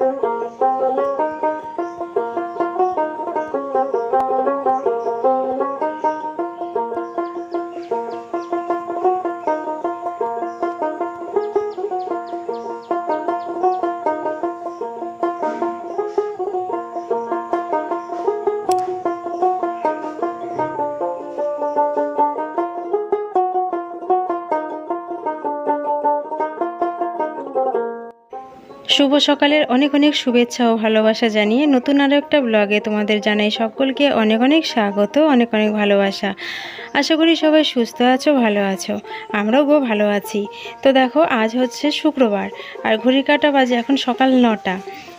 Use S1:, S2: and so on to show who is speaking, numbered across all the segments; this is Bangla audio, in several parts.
S1: Thank you. শুভ সকালের অনেক অনেক শুভেচ্ছা ও ভালোবাসা জানিয়ে নতুন আরও একটা ব্লগে তোমাদের জানাই সকলকে অনেক অনেক স্বাগত, অনেক অনেক ভালোবাসা। আশা করি সবাই সুস্থ আছো, ভালো আছো। আমরাও গো ভালো আছি। তো দেখো, আজ হচ্ছে শুক্রবার, আর ঘড়ির কাটা বাজে এখন সকাল নটা।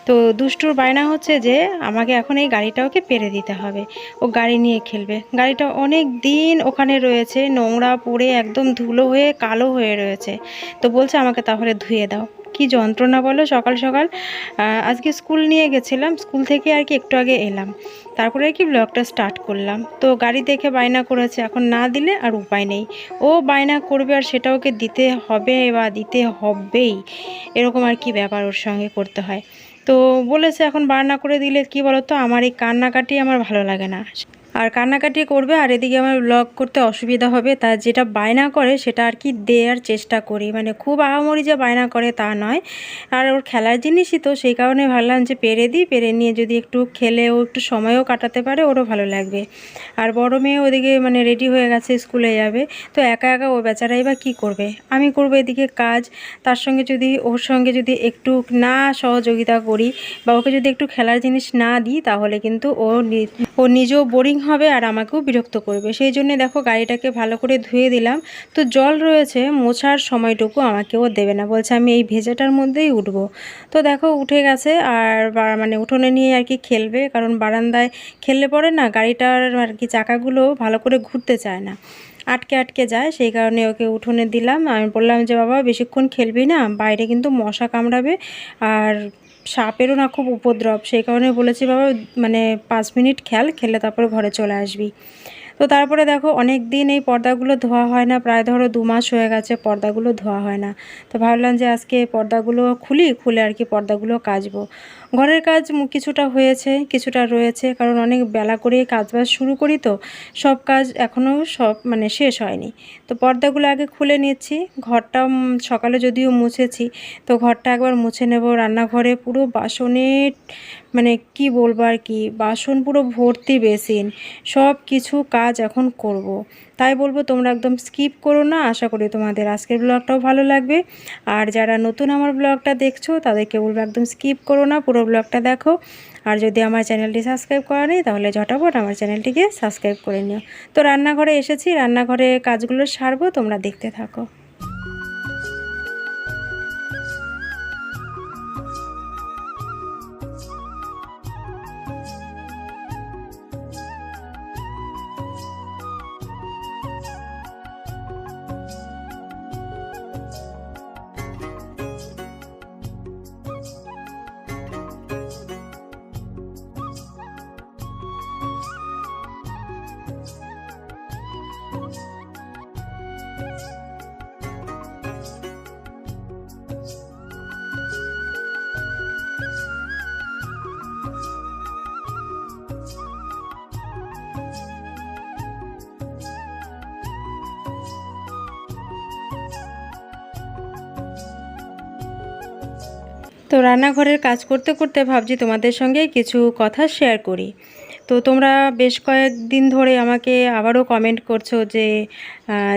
S1: তো দুষ্টুর বায়না হচ্ছে যে, আমাকে এখন এই গাড়িটা ওকে পেরে দিতে হবে। ও গাড়ি নিয়ে খেলবে। গাড়িটা অনেক দিন ওখানে রয়েছে, নোংরা, পড়ে, একদম ধুলো হয়ে, কালো হয়ে রয়েছে। তো বলছে আমাকে তাহলে ধুয়ে দাও। কি যন্ত্রণা বলো? সকাল সকাল আজকে স্কুল নিয়ে গেছিলাম, স্কুল থেকে আর কি একটু আগে এলাম। তারপরে আর কি ব্লগটা স্টার্ট করলাম। তো গাড়ি দেখে বায়না করেছে, এখন না দিলে আর উপায় নেই। ও বায়না করবে আর সেটা ওকে দিতে হবে বা দিতে হবেই। এরকম আর কি ব্যাপার ওর সঙ্গে করতে হয়। তো বলেছে এখন বায়না করে দিলে কি বলতো? আমার এই কান্নাকাটি আমার ভালো লাগে না। আর কান্নাকাটি করবে আর এদিকে আমার ব্লগ করতে অসুবিধা হবে, তা যেটা বায়না করে সেটা আর কি দেওয়ার চেষ্টা করি। মানে খুব আহামরি যে বায়না করে তা নয়। আর ওর খেলার জিনিসই তো, সেই কারণে ভাবলাম যে পেরে দিই, পেরে নিয়ে যদি একটু খেলে ও একটু সময়ও কাটাতে পারে, ওরও ভালো লাগবে। আর বড় মেয়ে ওদিকে মানে রেডি হয়ে গেছে, স্কুলে যাবে, তো একা একা ও বেচারাই বা কী করবে? আমি করব এদিকে কাজ, তার সঙ্গে যদি, ওর সঙ্গে যদি একটু না সহযোগিতা করি বা ওকে যদি একটু খেলার জিনিস না দিই, তাহলে কিন্তু ও ও নিজেও বোরিং হবে আর আমাকেও বিরক্ত করবে। সেই জন্য দেখো গাড়িটাকে ভালো করে ধুয়ে দিলাম। তো জল রয়েছে, মোছার সময়টুকু আমাকে ও দেবে না। বলছে আমি এই ভেজাটার মধ্যেই উঠবো। তো দেখো উঠে গেছে আর মানে উঠোনে নিয়ে আর কি খেলবে, কারণ বারান্দায় খেললে পরে না গাড়িটার আর কি চাকাগুলো ভালো করে ঘুরতে চায় না। আটকে আটকে যায়, সেই কারণে ওকে উঠোনে দিলাম। আমি বললাম যে, বাবা, বেশিক্ষণ খেলবি না, বাইরে কিন্তু মশা কামড়াবে আর সাপেরও না খুব উপদ্রব, সেই কারণে বলেছি, বাবা মানে পাঁচ মিনিট খেল, খেলে তারপরে ঘরে চলে আসবি। তো তারপরে দেখো অনেক দিন এই পর্দাগুলো ধোয়া হয় না, প্রায় ধরো দু মাস হয়ে গেছে পর্দাগুলো ধোয়া হয় না। তো ভাবলাম যে আজকে পর্দাগুলো খুলি, খুলে আর কি পর্দাগুলো কাচবো। ঘরের কাজ কিছুটা হয়েছে, কিছুটা রয়েছে, কারণ অনেক বেলা করে কাজবাজ শুরু করি তো, সব কাজ এখনও সব মানে শেষ হয়নি। তো পর্দাগুলো আগে খুলে নিচ্ছি, ঘরটা সকালে যদিও মুছেছি, তো ঘরটা একবার মুছে নেব রান্নাঘরে, পুরো বাসনের মানে কি বলব আর কি, বাসন পুরো ভর্তি বেসিন, সব কিছু কাজ এখন করব। তাই বলব তোমরা একদম স্কিপ করো না, আশা করি তোমাদের আজকের ব্লগটাও ভালো লাগবে। আর যারা নতুন আমার ব্লগটা দেখছ, তাদেরকে বলব একদম স্কিপ করো না, পুরো ব্লগটা দেখো। আর যদি আমার চ্যানেলটি সাবস্ক্রাইব করা নেই, তাহলে ঝটাপট আমার চ্যানেলটিকে সাবস্ক্রাইব করে নিও। তো রান্নাঘরে এসেছি, রান্নাঘরে কাজগুলো সারবো, তোমরা দেখতে থাকো। তো রান্নাঘরের কাজ করতে করতে ভাবছি তোমাদের সঙ্গে কিছু কথা শেয়ার করি। তো তোমরা বেশ কয়েকদিন ধরে আমাকে আবারও কমেন্ট করছ যে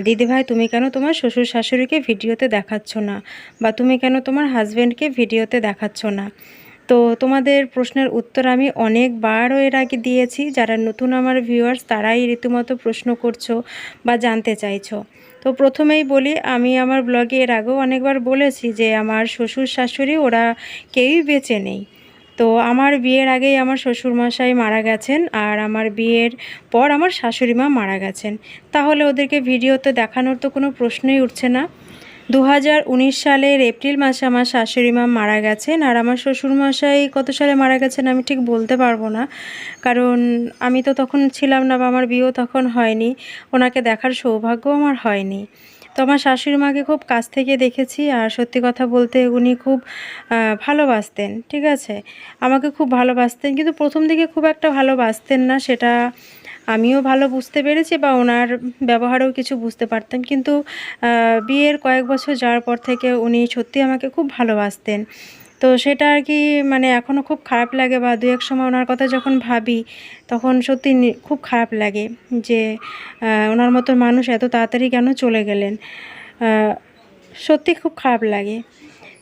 S1: দিদিভাই তুমি কেন তোমার শ্বশুর শাশুড়িকে ভিডিওতে দেখাচ্ছ না? বা তুমি কেন তোমার হাজব্যান্ডকে ভিডিওতে দেখাচ্ছ না? তো তোমাদের প্রশ্নের উত্তর আমি অনেকবারও এর আগে দিয়েছি। যারা নতুন আমার ভিউয়ার্স তারাই রীতিমতো প্রশ্ন করছ বা জানতে চাইছো। তো প্রথমেই বলি, আমি আমার ব্লগে এর আগেও অনেকবার বলেছি যে আমার শ্বশুর শাশুড়ি ওরা কেউই বেঁচে নেই। তো আমার বিয়ের আগেই আমার শ্বশুরমশাই মারা গেছেন আর আমার বিয়ের পর আমার শাশুড়ি মা মারা গেছেন। তাহলে ওদেরকে ভিডিওতে দেখানোর তো কোনো প্রশ্নই উঠছে না। দু হাজার উনিশ সালের এপ্রিল মাসে আমার শাশুড়ি মা মারা গেছেন। আর আমার শ্বশুরমশাই কত সালে মারা গেছেন আমি ঠিক বলতে পারব না। কারণ আমি তো তখন ছিলাম না বা আমার বিয়েও তখন হয়নি। ওনাকে দেখার সৌভাগ্য আমার হয়নি। তো আমার শাশুড়ি মাকে খুব কাছ থেকে দেখেছি আর সত্যি কথা বলতে উনি খুব ভালোবাসতেন, ঠিক আছে? আমাকে খুব ভালোবাসতেন। কিন্তু প্রথম দিকে খুব একটা ভালোবাসতেন না, সেটা আমিও ভালো বুঝতে পেরেছি বা ওনার ব্যবহারেও কিছু বুঝতে পারতাম। কিন্তু বিয়ের কয়েক বছর যাওয়ার পর থেকে উনি সত্যি আমাকে খুব ভালোবাসতেন। তো সেটা আর কি মানে এখনও খুব খারাপ লাগে বা দু এক সময় ওনার কথা যখন ভাবি, তখন সত্যি খুব খারাপ লাগে যে ওনার মতো মানুষ এত তাড়াতাড়ি কেন চলে গেলেন? সত্যি খুব খারাপ লাগে।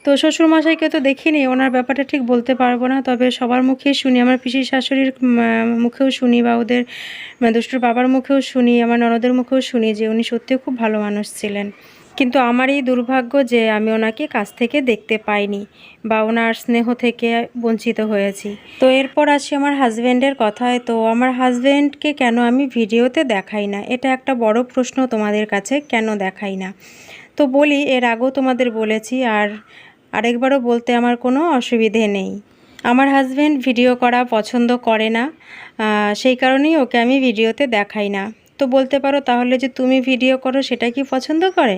S1: তো শ্বশুরমশাইকে তো দেখিনি, ওনার ব্যাপারটা ঠিক বলতে পারব না, তবে সবার মুখেই শুনি, আমার পিসির শাশুড়ির মুখেও শুনি বা ওদের মানে দুষ্টুর বাবার মুখেও শুনি, আমার ননদের মুখেও শুনি যে উনি সত্যিই খুব ভালো মানুষ ছিলেন। কিন্তু আমার এই দুর্ভাগ্য যে আমি ওনাকে কাছ থেকে দেখতে পাইনি বা ওনার স্নেহ থেকে বঞ্চিত হয়েছি। তো এরপর আসি আমার হাজব্যান্ডের কথায়, তো আমার হাজব্যান্ডকে কেন আমি ভিডিওতে দেখাই না? এটা একটা বড় প্রশ্ন তোমাদের কাছে কেন দেখাই না? তো বলি, এর আগেও তোমাদের বলেছি, আর আরেকবারও বলতে আমার কোনো অসুবিধে নেই। আমার হাজব্যান্ড ভিডিও করা পছন্দ করে না সেই কারণেই ওকে আমি ভিডিওতে দেখাই না। তো বলতে পারো তাহলে যে তুমি ভিডিও করো সেটা কি পছন্দ করে?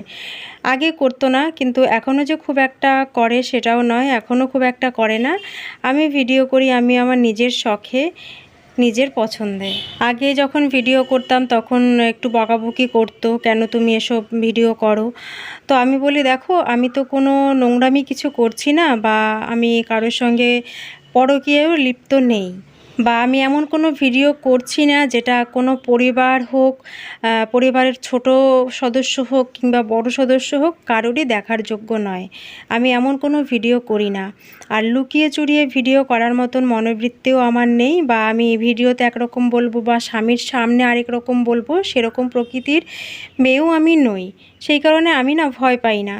S1: আগে করতো না, কিন্তু এখনও যে খুব একটা করে সেটাও নয় এখনও খুব একটা করে না। আমি ভিডিও করি, আমি আমার নিজের শখে। নিজের পছন্দে। আগে যখন ভিডিও করতাম, তখন একটু বকাবকি করতো, কেন তুমি এসব ভিডিও করো? তো আমি বলি, দেখো, আমি তো কোনো নোংরামি কিছু করছি না বা আমি কারোর সঙ্গে পরকীয় লিপ্ত নেই। বা আমি এমন কোনো ভিডিও করছি না যেটা কোনো পরিবার হোক পরিবারের ছোট সদস্য হোক কিংবা বড় সদস্য হোক কারোরই দেখার যোগ্য নয়। আমি এমন কোনো ভিডিও করি না। আর লুকিয়ে চুরিয়ে ভিডিও করার মতন মনোবৃত্তিও আমার নেই বা আমি ভিডিওতে একরকম বলব বা স্বামীর সামনে আরেক রকম বলব, সেরকম প্রকৃতির মেয়েও আমি নই। সেই কারণে আমি না ভয় পাই না।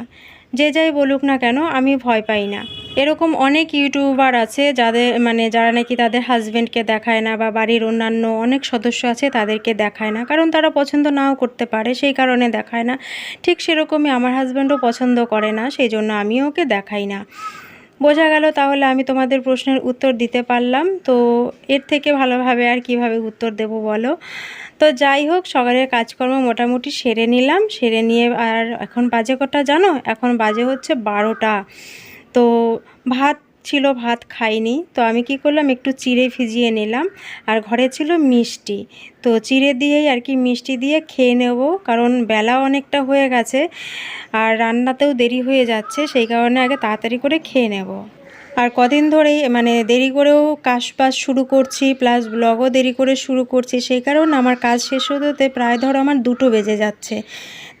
S1: যে যাই বলুক না কেন, আমি ভয় পাই না। এরকম অনেক ইউটিউবার আছে যাদের মানে যারা নাকি তাদের হাজব্যান্ডকে দেখায় না বা বাড়ির অন্যান্য অনেক সদস্য আছে তাদেরকে দেখায় না। কারণ তারা পছন্দ নাও করতে পারে, সেই কারণে দেখায় না। ঠিক সেরকমই আমার হাজব্যান্ডও পছন্দ করে না, সেই জন্য আমিও ওকে দেখাই না। বোঝা গেল তাহলে আমি তোমাদের প্রশ্নের উত্তর দিতে পারলাম। তো এর থেকে ভালোভাবে আর কীভাবে উত্তর দেব বলো? তো যাই হোক, সকালের কাজকর্ম মোটামুটি সেরে নিলাম। সেরে নিয়ে আর এখন বাজে কটা জানো? এখন বাজে হচ্ছে বারোটা। তো ভাত ছিল, ভাত খাইনি। তো আমি কি করলাম, একটু চিড়ে ভিজিয়ে নিলাম। আর ঘরে ছিল মিষ্টি। তো চিড়ে দিয়েই আর কি মিষ্টি দিয়ে খেয়ে নেব, কারণ বেলা অনেকটা হয়ে গেছে আর রান্নাতেও দেরি হয়ে যাচ্ছে, সেই কারণে আগে তাড়াতাড়ি করে খেয়ে নেব। আর কদিন ধরেই মানে দেরি করেও কাজ বাজ শুরু করছি, প্লাস ব্লগও দেরি করে শুরু করছি, সেই কারণে আমার কাজ শেষ হতে প্রায় ধরো আমার দুটো বেজে যাচ্ছে।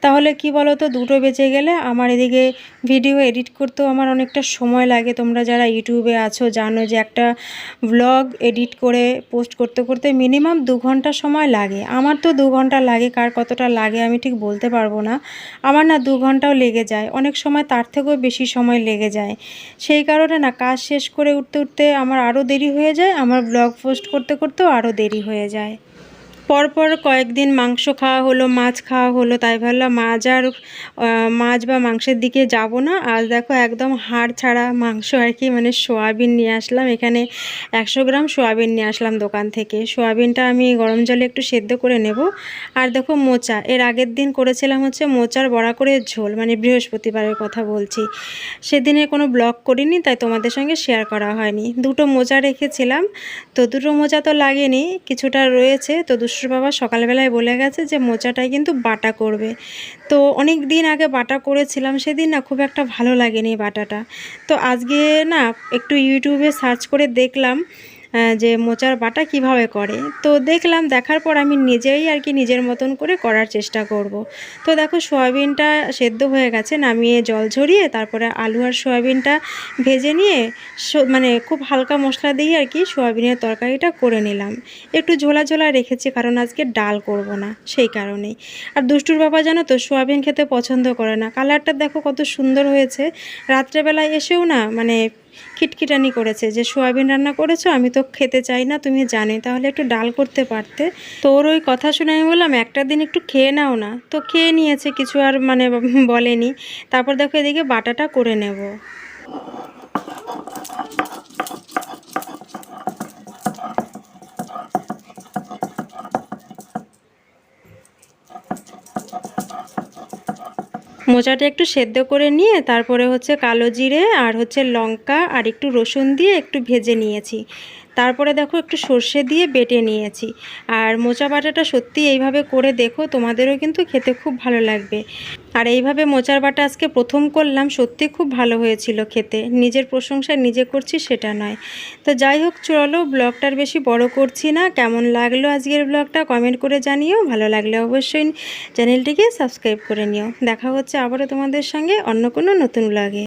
S1: তাহলে কি বলো তো দুটো বেঁচে গেলে আমার এদিকে ভিডিও এডিট করতেও আমার অনেকটা সময় লাগে। তোমরা যারা ইউটিউবে আছো, জানো যে একটা ব্লগ এডিট করে পোস্ট করতে করতে মিনিমাম দু ঘণ্টা সময় লাগে। আমার তো দু ঘণ্টা লাগে, কার কতটা লাগে আমি ঠিক বলতে পারব না। আমার না দু ঘন্টাও লেগে যায়। অনেক সময় তার থেকেও বেশি সময় লেগে যায়। সেই কারণে না, কাজ শেষ করে উঠতে উঠতে আমার আরও দেরি হয়ে যায়, আমার ব্লগ পোস্ট করতে করতেও আরও দেরি হয়ে যায়। পরপর কয়েকদিন মাংস খাওয়া হলো, মাছ খাওয়া হলো, তাই ভাবলাম মাছ আর মাছ বা মাংসের দিকে যাব না। আজ দেখো একদম হাড় ছাড়া মাংস আর কি মানে সোয়াবিন নিয়ে আসলাম। এখানে একশো গ্রাম সোয়াবিন নিয়ে আসলাম দোকান থেকে। সোয়াবিনটা আমি গরম জলে একটু সেদ্ধ করে নেব। আর দেখো মোচা, এর আগের দিন করেছিলাম হচ্ছে মোচার বড়া করে ঝোল মানে বৃহস্পতিবারের কথা বলছি। সেদিনে কোনো ব্লগ করিনি, তাই তোমাদের সঙ্গে শেয়ার করা হয়নি। দুটো মোজা রেখেছিলাম, তো দুটো মোজা তো লাগেনি, কিছুটা রয়েছে, তো দুষ্টুর বাবা সকালবেলায় বলে গেছে যে মোচাটাই কিন্তু বাটা করবে। তো অনেক দিন আগে বাটা করেছিলাম, সেদিন না খুব একটা ভালো লাগেনি বাটাটা। তো আজকে না একটু ইউটিউবে সার্চ করে দেখলাম যে মোচার বাটা কীভাবে করে। তো দেখলাম দেখার পর আমি নিজেই আর কি নিজের মতন করে করার চেষ্টা করব। তো দেখো সয়াবিনটা সেদ্ধ হয়ে গেছে, নামিয়ে জল ঝরিয়ে তারপরে আলু আর সয়াবিনটা ভেজে নিয়ে মানে খুব হালকা মশলা দিয়ে আর কি সয়াবিনের তরকারিটা করে নিলাম। একটু ঝোলা ঝোলা রেখেছি কারণ আজকে ডাল করব না, সেই কারণেই। আর দুষ্টুর বাবা জানো তো সয়াবিন খেতে পছন্দ করে না। কালারটা দেখো কত সুন্দর হয়েছে। রাত্রেবেলায় এসেও না মানে খিটখিটানি করেছে যে, সোয়াবিন রান্না করেছ? আমি তো খেতে চাই না, তুমি জানি তাহলে একটু ডাল করতে পারতে। তো ওর ওই কথা শুনে আমি বললাম, একটা দিন একটু খেয়ে নাও না। তো খেয়ে নিয়েছে, কিছু আর মানে বলেনি। তারপর দেখো এদিকে বাটাটা করে নেব। মোচাটা একটু সেদ্ধ করে নিয়ে তারপরে হচ্ছে কালো জিরে আর হচ্ছে লঙ্কা আর একটু রসুন দিয়ে একটু ভেজে নিয়েছি। তারপরে দেখো একটু সর্ষে দিয়ে বেটে নিয়েছি। আর মোচা বাটাটা সত্যি এইভাবে করে দেখো, তোমাদেরও কিন্তু খেতে খুব ভালো লাগবে। আর এইভাবে মোচার বাটা আজকে প্রথম করলাম, সত্যি খুব ভালো হয়েছিল খেতে। নিজের প্রশংসা নিজে করছি সেটা নয়। তো যাই হোক, চলো ব্লগটার বেশি বড় করছি না। কেমন লাগল আজকের ব্লগটা কমেন্ট করে জানিও। ভালো লাগলে অবশ্যই চ্যানেলটিকে সাবস্ক্রাইব করে নিও। দেখা হচ্ছে আবারও তোমাদের সঙ্গে অন্য কোনো নতুন ব্লগে।